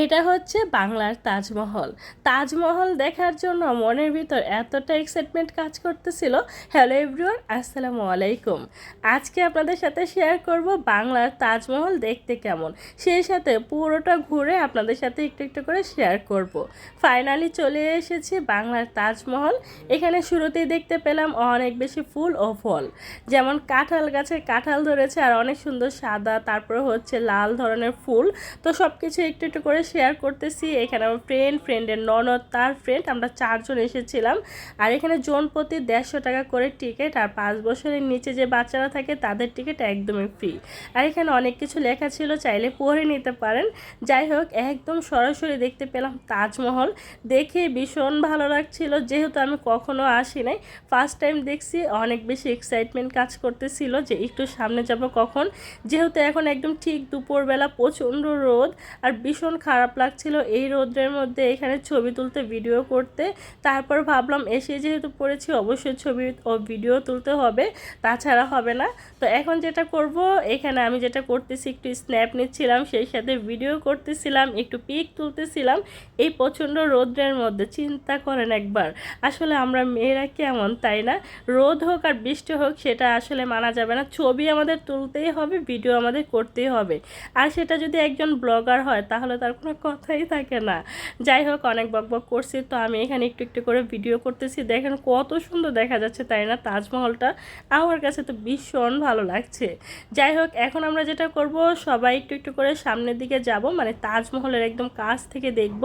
এটা হচ্ছে বাংলার তাজমহল। তাজমহল দেখার জন্য মনের ভিতর এতটা এক্সাইটমেন্ট কাজ করতেছিল। হ্যালো এভরিওয়ান আসসালামু আলাইকুম। আজকে আপনাদের সাথে শেয়ার করব বাংলার তাজমহল দেখতে কেমন। সেই সাথে পুরোটা ঘুরে আপনাদের সাথে একটু একটু করে শেয়ার করব। ফাইনালি চলে এসেছি বাংলার তাজমহল। এখানে শুরুতেই দেখতে পেলাম অনেক বেশি ফুল ও ফল। যেমন কাঁঠাল গাছে কাঁঠাল ধরেছে আর অনেক সুন্দর সাদা, তারপরে হচ্ছে লাল ধরনের ফুল। তো সব কিছু একটু একটু করে শেয়ার করতেছি। এখানে আমার ফ্রেন্ড ফ্রেন্ডের ননদ, তার ফ্রেন্ড আমরা চারজন এসেছিলাম। আর এখানে জন প্রতি দেড়শো টাকা করে টিকিট আর পাঁচ বছরের নিচে যে বাচ্চারা থাকে, তাদের টিকিট একদমই ফ্রি আর এখানে অনেক কিছু লেখা ছিল, চাইলে পড়ে নিতে পারেন। যাই হোক, একদম সরাসরি দেখতে পেলাম তাজমহল। দেখে ভীষণ ভালো লাগছিল, যেহেতু আমি কখনো আসি নাই। ফার্স্ট টাইম দেখছি, অনেক বেশি এক্সাইটমেন্ট কাজ করতেছিল যে একটু সামনে যাব কখন। যেহেতু এখন একদম ঠিক দুপুরবেলা, প্রচণ্ড রোদ, আর ভীষণ খারাপ লাগছিল এই রোদ্রের মধ্যে এখানে ছবি তুলতে ভিডিও করতে। তারপর ভাবলাম এসে যেহেতু পড়েছি, অবশ্যই ছবি ও ভিডিও তুলতে হবে, তাছাড়া হবে না। তো এখন যেটা করব, এখানে আমি যেটা করতেছি, একটু স্ন্যাপ নিচ্ছিলাম, সেই সাথে ভিডিও করতেছিলাম, একটু পিক তুলতেছিলাম। এই প্রচণ্ড রোদ্রের মধ্যে, চিন্তা করেন একবার, আসলে আমরা মেয়েরা কেমন, তাই না? রোদ হোক আর বৃষ্টি হোক, সেটা আসলে মানা যাবে না। ছবি আমাদের তুলতেই হবে ভিডিও আমাদের করতেই হবে। আর সেটা যদি একজন ব্লগার হয়, তাহলে তার কোনো কথাই থাকে না। যাই হোক, অনেক বক বক করছি, তো আমি এখানে একটু একটু করে ভিডিও করতেছি। দেখেন কত সুন্দর দেখা যাচ্ছে, তাই না? তাজমহলটা আমার কাছে তো ভীষণ ভালো লাগছে। যাই হোক, এখন আমরা যেটা করব, সবাই একটু একটু করে সামনের দিকে যাব মানে তাজমহলের একদম কাছ থেকে দেখব।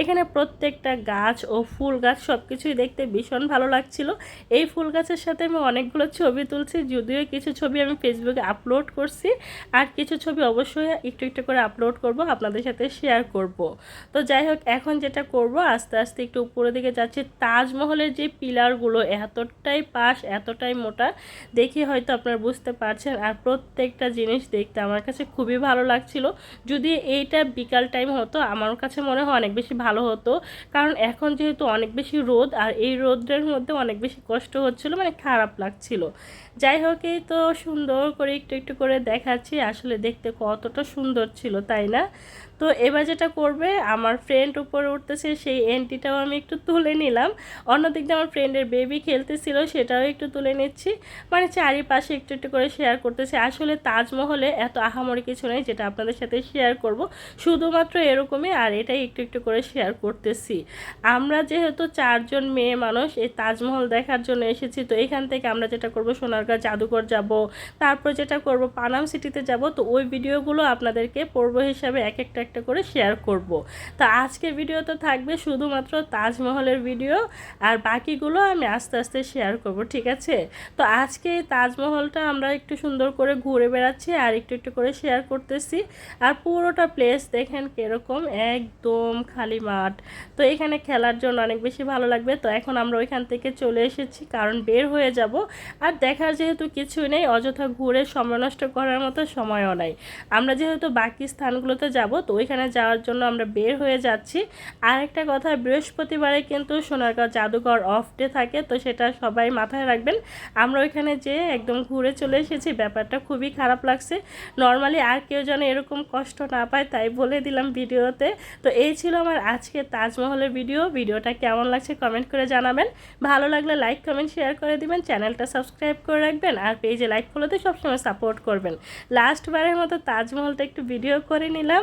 এখানে প্রত্যেকটা গাছ ও ফুল গাছ সব কিছুই দেখতে ভীষণ ভালো লাগছিল। এই ফুল গাছের সাথে আমি অনেকগুলো ছবি তুলছি, যদিও কিছু ছবি আমি ফেসবুকে আপলোড করছি। আর কিছু ছবি অবশ্যই একটু একটু করে আপলোড করব, আপনাদের সাথে শেয়ার করব। তো যাই হোক, এখন যেটা করব, আস্তে আস্তে একটু উপরের দিকে যাচ্ছে। তাজমহলের যে পিলারগুলো এতটাই পাশ, এতটাই মোটা, দেখে হয়তো আপনারা বুঝতে পারছেন। আর প্রত্যেকটা জিনিস দেখতে আমার কাছে খুবই ভালো লাগছিল। যদি এইটা বিকাল টাইম হতো, আমার কাছে মনে হয় অনেক বেশি ভালো হতো। কারণ এখন যেহেতু অনেক বেশি রোদ, আর এই রোদের মধ্যে অনেক বেশি কষ্ট হচ্ছিল মানে খারাপ লাগছিল। যাই হোক, এই তো সুন্দর করে একটু একটু করে দেখাচ্ছি। আসলে দেখতে কতটা সুন্দর ছিল, তাই না? তো এবার যেটা করবে, আমার ফ্রেন্ড উপরে উঠতেছে, সেই এন্টিটাও আমি একটু তুলে নিলাম। অন্যদিক দিয়ে আমার ফ্রেন্ডের বেবি খেলতেছিল, সেটাও একটু তুলে নিচ্ছি। মানে চারিপাশে একটু একটু করে শেয়ার করতেছি। আসলে তাজমহলে এত আহামরি কিছু নেই, যেটা আপনাদের সাথে শেয়ার করব। শুধুমাত্র এরকমই, আর এটাই একটু একটু করে শেয়ার করতেছি। আমরা যেহেতু চারজন মেয়ে মানুষ, এই তাজমহল দেখার জন্য এসেছি। তো এখান থেকে আমরা যেটা করব, সোনারগাঁ জাদুঘর যাব। তারপর যেটা করব, পানাম সিটিতে যাব। তো ওই ভিডিওগুলো আপনাদেরকে পর্ব হিসাবে এক একটা একটা করে শেয়ার করব। তো আজকের ভিডিও তো থাকবে শুধুমাত্র তাজমহলের ভিডিও আর বাকিগুলো আমি আস্তে আস্তে শেয়ার করব, ঠিক আছে? তো আজকে তাজমহলটা আমরা একটু সুন্দর করে ঘুরে বেড়াচ্ছি আর একটু একটু করে শেয়ার করতেছি। আর পুরোটা প্লেস দেখেন কীরকম, একদম খালি মাঠ। তো এখানে খেলার জন্য অনেক বেশি ভালো লাগবে। তো এখন আমরা ওইখান থেকে চলে এসেছি, কারণ বের হয়ে যাব। আর দেখার যেহেতু কিছুই নেই, অযথা ঘুরে সময় নষ্ট করার মতো সময়ও নাই। আমরা যেহেতু বাকি স্থানগুলোতে যাব, তো ওইখানে যাওয়ার জন্য আমরা বের হয়ে যাচ্ছি। আরেকটা কথা, বৃহস্পতিবারে কিন্তু সোনারগাঁও জাদুঘর অফ ডে থাকে, তো সেটা সবাই মাথায় রাখবেন। আমরা ওইখানে যে একদম ঘুরে চলে এসেছি, ব্যাপারটা খুবই খারাপ লাগছে। নর্মালি আর কেউ যেন এরকম কষ্ট না পায়, তাই বলে দিলাম ভিডিওতে। তো এই ছিল আমার আজকে তাজমহলের ভিডিও। ভিডিওটা কেমন লাগছে কমেন্ট করে জানাবেন। ভালো লাগলে লাইক কমেন্ট শেয়ার করে দিবেন। চ্যানেলটা সাবস্ক্রাইব করে রাখবেন আর পেজে লাইক ফলোতে সবসময় সাপোর্ট করবেন। লাস্টবারের মতো তাজমহলটা একটু ভিডিও করে নিলাম।